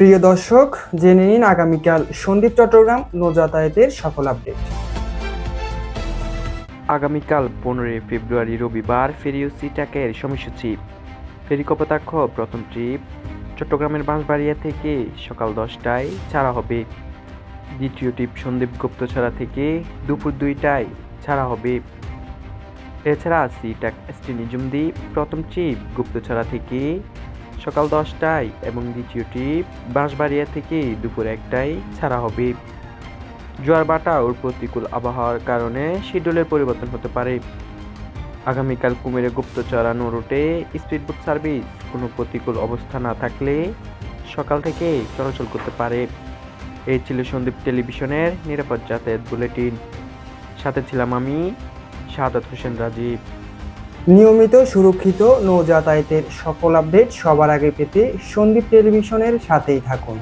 প্রিয় দর্শক, জেনে নিন আগামীকাল সন্দীপ চট্টগ্রাম নৌযাতায়াতের সফল আপডেট। আগামীকাল পনেরোই ফেব্রুয়ারি রবিবার ফেরি ও সিটাকের সময়সূচি। ফেরি কপোতাক্ষ, প্রথম ট্রিপ, চট্টগ্রামের বাঁশবাড়িয়া থেকে সকাল দশটায় ছাড়া হবে। দ্বিতীয় ট্রিপ সন্দীপ গুপ্তছড়া থেকে দুপুর দুইটায় ছাড়া হবে। এছাড়া সি ট্যাক সিটাক স্টিনিজুমদি প্রথম ট্রিপ গুপ্তছড়া থেকে সকাল দশটায় এবং দ্বিতীয়টি বাঁশবাড়িয়া থেকে দুপুর একটায় ছাড়া হবে। জোয়ার বাটা ও প্রতিকূল আবহাওয়ার কারণে শিডিউলের পরিবর্তন হতে পারে। আগামীকাল কুমিরে গুপ্তচরা রুটে স্পিডবোট সার্ভিস, কোনো প্রতিকূল অবস্থা না থাকলে সকাল থেকে চলাচল করতে পারে। এই ছিল সন্দীপ টেলিভিশনের নিরাপদ যাতায়াত বুলেটিন। সাথে ছিলাম আমি শাহাদাত হোসেন রাজীব। নিয়মিত সুরক্ষিত নৌযাতায়াতের সকল আপডেট সবার আগে পেতে সন্দীপ টেলিভিশনের সাথেই থাকুন।